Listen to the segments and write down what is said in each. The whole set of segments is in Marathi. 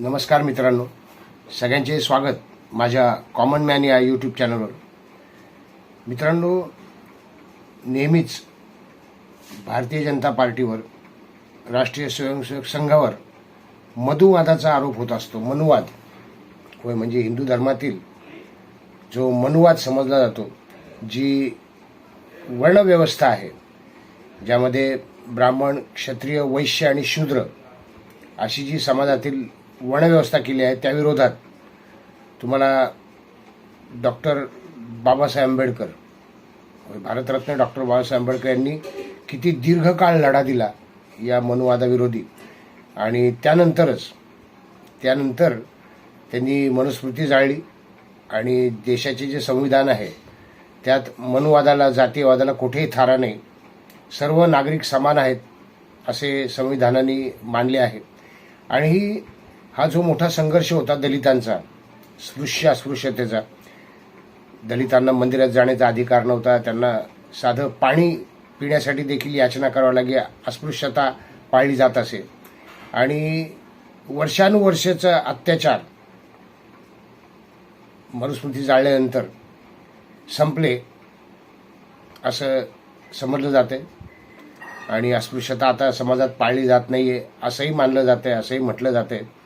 नमस्कार मित्रांनो. सगळ्यांचे स्वागत माझ्या कॉमन मॅन या यूट्यूब चॅनलवर मित्रांनो नेहमीच भारतीय जनता पार्टीवर राष्ट्रीय स्वयंसेवक संघावर मधुवादाचा आरोप होत असतो. मनुवाद होय म्हणजे हिंदू धर्मातील जो मनुवाद समजला जातो जी वर्णव्यवस्था आहे ज्यामध्ये ब्राह्मण क्षत्रिय वैश्य आणि शूद्र अशी जी समाजातील वनव्यवस्था केली आहे त्याविरोधात तुम्हाला डॉक्टर बाबासाहेब आंबेडकर भारतरत्न डॉक्टर बाबासाहेब आंबेडकर यांनी किती दीर्घकाळ लढा दिला या मनुवादाविरोधी. आणि त्यानंतरच त्यानंतर त्यांनी मनुस्मृती जाळली आणि देशाचे जे संविधान आहे त्यात मनुवादाला जातीयवादाला कुठेही थारा नाही. सर्व नागरिक समान आहेत असे संविधानाने मानले आहे. आणि ही हा जो मोठा संघर्ष होता दलितांचा स्पृश्य अस्पृश्यतेचा दलितांना मंदिरात जाण्याचा अधिकार नव्हता त्यांना साधं पाणी पिण्यासाठी देखील याचना करावी लागे अस्पृश्यता पाळली जात असे. आणि वर्षानुवर्षाचा अत्याचार मनुस्मृती जाळल्यानंतर संपले असं समजलं जाते आणि अस्पृश्यता आता समाजात पाळली जात नाही आहे असंही मानलं जाते असंही म्हटलं जाते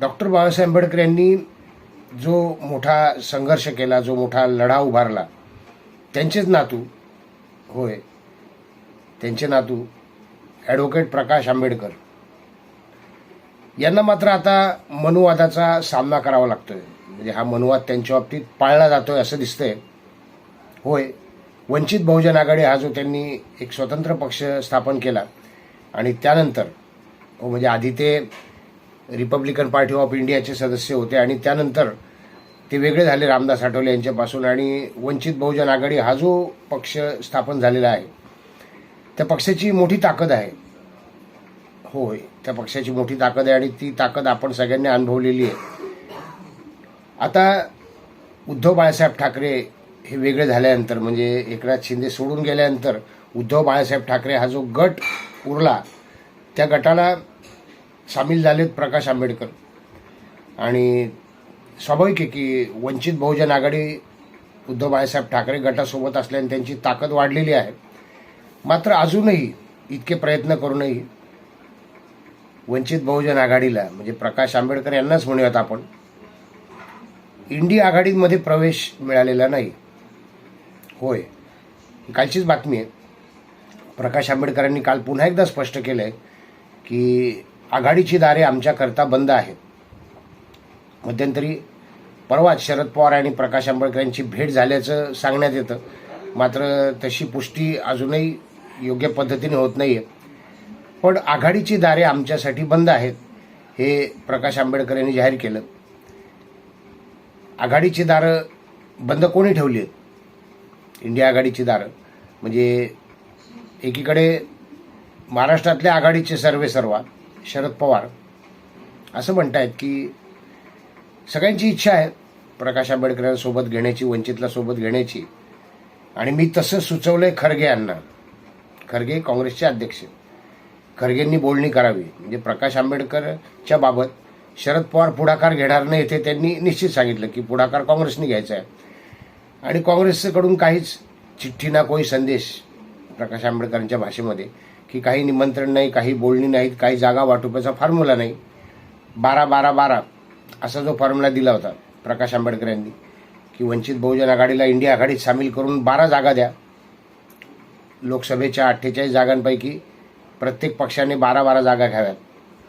डॉक्टर बाबासाहेब आंबेडकर यांनी जो मोठा संघर्ष केला जो मोठा लढा उभारला त्यांचेच नातू होय त्यांचे नातू ॲडव्होकेट प्रकाश आंबेडकर. यांना मात्र आता मनुवादाचा सामना करावा लागतोय. म्हणजे हा मनुवाद त्यांच्या बाबतीत पाळला जातोय असं दिसतंय. होय वंचित बहुजन आघाडी हा जो त्यांनी एक स्वतंत्र पक्ष स्थापन केला आणि त्यानंतर हो म्हणजे आधी ते रिपब्लिकन पार्टी ऑफ इंडियाचे सदस्य होते आणि त्यानंतर ते वेगळे झाले रामदास आठवले यांच्यापासून आणि वंचित बहुजन आघाडी हा जो पक्ष स्थापन झालेला आहे त्या पक्षाची मोठी ताकद आहे. होय त्या पक्षाची मोठी ताकद आहे आणि ती ताकद आपण सगळ्यांनी अनुभवलेली आहे. आता उद्धव बाळासाहेब ठाकरे हे वेगळे झाल्यानंतर म्हणजे एकनाथ शिंदे सोडून गेल्यानंतर उद्धव बाळासाहेब ठाकरे हा जो गट उरला त्या गटाला सामील झालेत प्रकाश आंबेडकर. आणि स्वाभाविक आहे की वंचित बहुजन आघाडी उद्धव बाळासाहेब ठाकरे गटासोबत असल्याने त्यांची ताकद वाढलेली आहे. मात्र अजूनही इतके प्रयत्न करूनही वंचित बहुजन आघाडीला म्हणजे प्रकाश आंबेडकर यांनाच म्हणूयात आपण इंडिया आघाडीमध्ये प्रवेश मिळालेला नाही. होय. कालचीच बातमी आहे. प्रकाश आंबेडकरांनी काल पुन्हा एकदा स्पष्ट केलं आहे की आघाडीची दारे आमच्याकरता बंद आहेत. मध्यंतरी परवाच शरद पवार आणि प्रकाश आंबेडकर यांची भेट झाल्याचं सांगण्यात येतं. मात्र तशी पुष्टी अजूनही योग्य पद्धतीने होत नाही आहे पण आघाडीची दारे आमच्यासाठी बंद आहेत हे प्रकाश आंबेडकर यांनी जाहीर केलं. आघाडीची दारं बंद कोणी ठेवली आहेत? इंडिया आघाडीची दारं. म्हणजे एकीकडे महाराष्ट्रातल्या आघाडीचे सर्वे सर्वा शरद पवार असं म्हणतायत की सगळ्यांची इच्छा आहे प्रकाश आंबेडकरांसोबत घेण्याची वंचितला सोबत घेण्याची. आणि मी तसं सुचवलंय खरगे यांना. खरगे काँग्रेसचे अध्यक्ष खरगेंनी बोलणी करावी. म्हणजे प्रकाश आंबेडकरच्या बाबत शरद पवार पुढाकार घेणार नाही ते त्यांनी निश्चित सांगितलं की पुढाकार काँग्रेसने घ्यायचा आहे. आणि काँग्रेसकडून काहीच चिठ्ठी ना कोई संदेश प्रकाश आंबेडकरांच्या भाषेमध्ये की काही निमंत्रण नाही काही बोलणी नाहीत काही जागा वाटोपाचा फॉर्म्युला नाही. बारा बारा बारा असा जो फॉर्म्युला दिला होता प्रकाश आंबेडकर यांनी की वंचित बहुजन आघाडीला इंडिया आघाडीत सामील करून बारा जागा द्या. लोकसभेच्या अठ्ठेचाळीस जागांपैकी प्रत्येक पक्षाने बारा बारा जागा घ्याव्यात.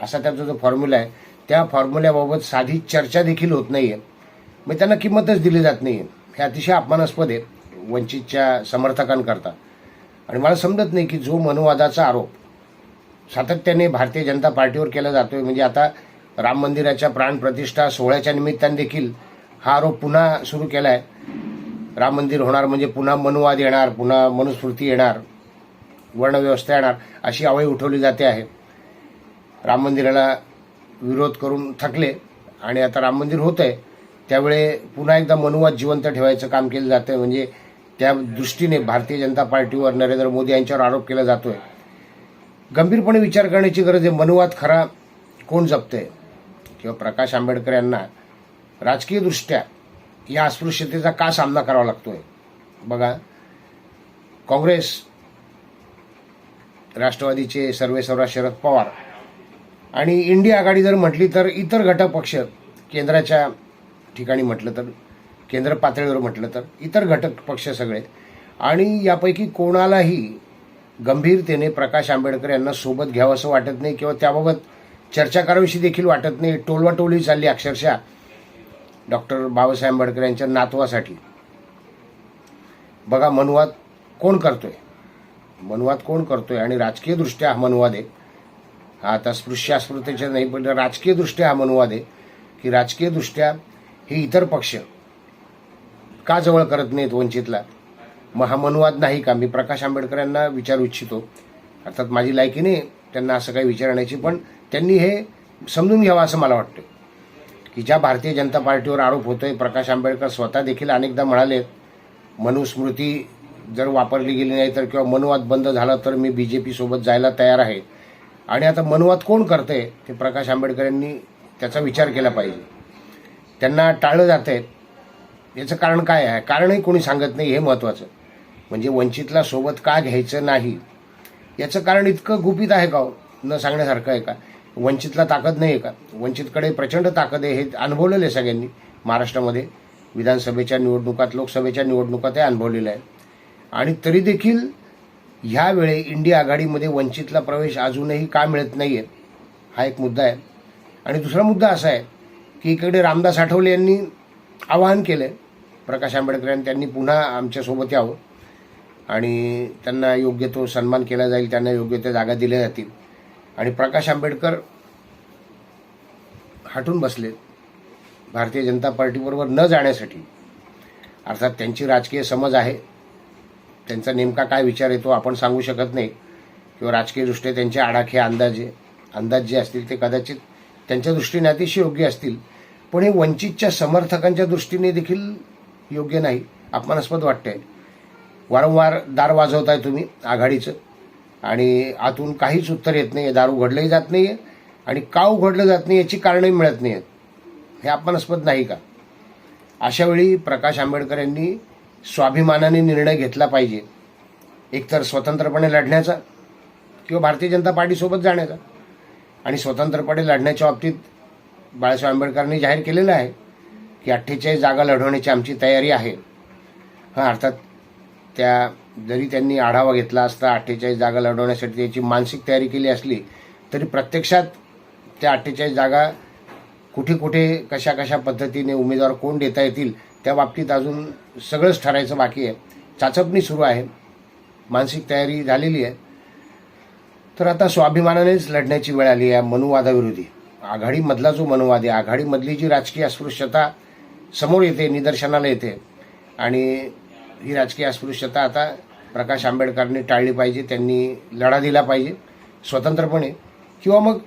असा त्याचा जो फॉर्म्युला आहे त्या फॉर्म्युल्याबाबत साधी चर्चा देखील होत नाही आहे मग म्हणजे त्यांना किंमतच दिली जात नाही आहे हे अतिशय अपमानास्पद आहे वंचितच्या समर्थकांकरता. आणि मला समजत नाही की जो मनुवादाचा आरोप सातत्याने भारतीय जनता पार्टीवर केला जातोय म्हणजे आता राम मंदिराच्या प्राणप्रतिष्ठा सोहळ्याच्या निमित्ताने देखील हा आरोप पुन्हा सुरू केला आहे राम मंदिर होणार म्हणजे पुन्हा मनुवाद येणार पुन्हा मनुस्मृती येणार वर्णव्यवस्था येणार अशी आवळी उठवली जाते आहे. राम मंदिराला विरोध करून थकले आणि आता राम मंदिर होत आहे त्यावेळे पुन्हा एकदा मनुवाद जिवंत ठेवायचं काम केलं जातं म्हणजे त्या दृष्टीने भारतीय जनता पार्टीवर नरेंद्र मोदी यांच्यावर आरोप केला जातोय. गंभीरपणे विचार करण्याची गरज आहे. मनुवाद खरा कोण जपतंय? किंवा प्रकाश आंबेडकर यांना राजकीयदृष्ट्या या अस्पृश्यतेचा का सामना करावा लागतोय? बघा काँग्रेस राष्ट्रवादीचे सर्वेसर्वा शरद पवार आणि इंडिया आघाडी जर म्हटली तर इतर घटक पक्ष केंद्राच्या ठिकाणी म्हटलं तर केंद्र पातळीवर म्हटलं तर इतर घटक पक्ष सगळे. आणि यापैकी कोणालाही गंभीरतेने प्रकाश आंबेडकर यांना सोबत घ्यावं असं वाटत नाही किंवा त्याबाबत चर्चा करावीशी देखील वाटत नाही. टोलवाटोली चालली अक्षरशः डॉक्टर बाबासाहेब आंबेडकर यांच्या नातवासाठी. बघा मनुवाद कोण करतोय? मनुवाद कोण करतोय? आणि राजकीयदृष्ट्या हा मनुवाद आहे. हा आता स्पृश्य नाही पण राजकीयदृष्ट्या हा मनुवाद आहे की राजकीयदृष्ट्या हे इतर पक्ष का जवळ करत नाहीत वंचितला? मग हा मनुवाद नाही का? मी प्रकाश आंबेडकर यांना विचारू इच्छितो. अर्थात माझी लायकी नाही त्यांना असं काही विचारण्याची पण त्यांनी हे समजून घ्यावं असं मला वाटतं की ज्या भारतीय जनता पार्टीवर आरोप होतोय प्रकाश आंबेडकर स्वतः देखील अनेकदा म्हणाले मनुस्मृती जर वापरली गेली नाही तर किंवा मनुवाद बंद झाला तर मी बी जे पीसोबत जायला तयार आहे. आणि आता मनुवाद कोण करतंय ते प्रकाश आंबेडकर यांनी त्याचा विचार केला पाहिजे. त्यांना टाळलं जात आहे याचं कारण काय आहे? कारणही कोणी सांगत नाही हे महत्त्वाचं म्हणजे वंचितला सोबत का घ्यायचं नाही? याचं कारण इतकं गुपित आहे का हो? न सांगण्यासारखं आहे का? वंचितला ताकद नाही आहे का? वंचितकडे प्रचंड ताकद आहे हे अनुभवलेलं आहे सगळ्यांनी. महाराष्ट्रामध्ये विधानसभेच्या निवडणुकात लोकसभेच्या निवडणुकात हे अनुभवलेलं आहे. आणि तरी देखील ह्यावेळी इंडिया आघाडीमध्ये वंचितला प्रवेश अजूनही का मिळत नाही आहे हा एक मुद्दा आहे. आणि दुसरा मुद्दा असा आहे की इकडे रामदास आठवले यांनी आवाहन केलं आहे प्रकाश आंबेडकर त्यांनी पुन्हा आमच्यासोबत यावं. आणि त्यांना योग्य तो सन्मान केला जाईल त्यांना योग्य त्या जागा दिल्या जातील. आणि प्रकाश आंबेडकर हटून बसले. भारतीय जनता पार्टीबरोबर न जाण्यासाठी. अर्थात त्यांची राजकीय समज आहे. त्यांचा नेमका काय विचार येतो आपण सांगू शकत नाही. किंवा राजकीयदृष्ट्या त्यांचे आडाखे अंदाजे अंदाज जे असतील ते कदाचित त्यांच्या दृष्टीने अतिशय योग्य असतील. पण हे वंचितच्या समर्थकांच्या दृष्टीने देखील योग्य नाही अपमानास्पद वाटते वारंवार दार वाजवताय तुम्ही आघाडीचं. आणि आतून काहीच उत्तर येत नाही आहे दार उघडलंही जात नाही आहे आणि का उघडलं जात नाही याची कारणंही मिळत नाही आहेत हे अपमानास्पद नाही का? अशावेळी प्रकाश आंबेडकर यांनी स्वाभिमानाने निर्णय घेतला पाहिजे. एकतर स्वतंत्रपणे लढण्याचा किंवा भारतीय जनता पार्टीसोबत जाण्याचा. आणि स्वतंत्रपणे लढण्याच्या बाबतीत बाळासाहेब आंबेडकरांनी जाहीर केलेलं आहे. की अठ्ठेचाळीस जागा लढवण्याची आमची तयारी आहे. हां अर्थात त्या जरी त्यांनी आढावा घेतला असता अठ्ठेचाळीस जागा लढवण्यासाठी त्याची मानसिक तयारी केली असली तरी प्रत्यक्षात त्या अठ्ठेचाळीस जागा कुठे कुठे कशा कशा पद्धतीने उमेदवार कोण देता येतील त्या बाबतीत अजून सगळंच ठरायचं बाकी आहे. चाचपणी सुरू आहे. मानसिक तयारी झालेली आहे. तर आता स्वाभिमानानेच लढण्याची वेळ आली आहे मनुवादाविरोधी. आघाडीमधला जो मनुवाद आहे आघाडीमधली जी राजकीय अस्पृश्यता समोर येते निदर्शनाला येते. आणि ही राजकीय अस्पृश्यता आता प्रकाश आंबेडकरांनी टाळली पाहिजे त्यांनी लढा दिला पाहिजे स्वतंत्रपणे. किंवा मग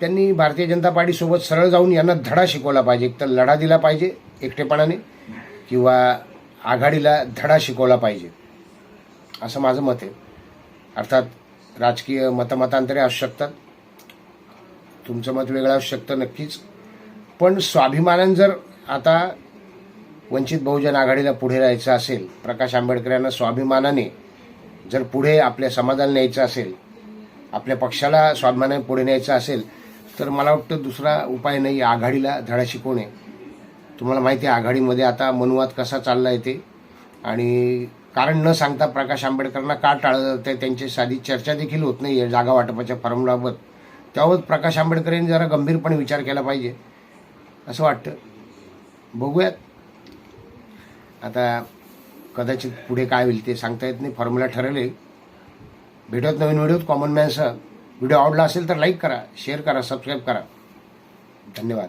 त्यांनी भारतीय जनता पार्टीसोबत सरळ जाऊन यांना धडा शिकवला पाहिजे. एक तर लढा दिला पाहिजे एकटेपणाने किंवा आघाडीला धडा शिकवला पाहिजे. असं माझं मत आहे. अर्थात राजकीय मतमतांतरे असू शकतात. तुमचं मत वेगळं असू शकतं नक्कीच. पण स्वाभिमानानं जर आता वंचित बहुजन आघाडीला पुढे राहायचं असेल प्रकाश आंबेडकर यांना स्वाभिमानाने जर पुढे आपल्या समाजाला न्यायचं असेल आपल्या पक्षाला स्वाभिमानाने पुढे न्यायचं असेल तर मला वाटतं दुसरा उपाय नाही आघाडीला धडा शिकवणे. तुम्हाला माहिती आहे आघाडीमध्ये आता मनुवाद कसा चालला आहे ते. आणि कारण न सांगता प्रकाश आंबेडकरांना का टाळलं जातं त्यांची साधी चर्चा देखील होत नाही आहे जागा वाटपाच्या फॉर्म्युलाबाबत. त्याबाबत प्रकाश आंबेडकर यांनी जरा गंभीरपणे विचार केला पाहिजे असं वाटतं. बघूयात. आता कदाचित पुढे काय होईल ते सांगता येत नाही फॉर्म्युला ठरवले. भेटत नवीन व्हिडिओत कॉमन मॅनसह व्हिडिओ आवडला असेल तर लाईक करा शेअर करा सबस्क्राईब करा. धन्यवाद.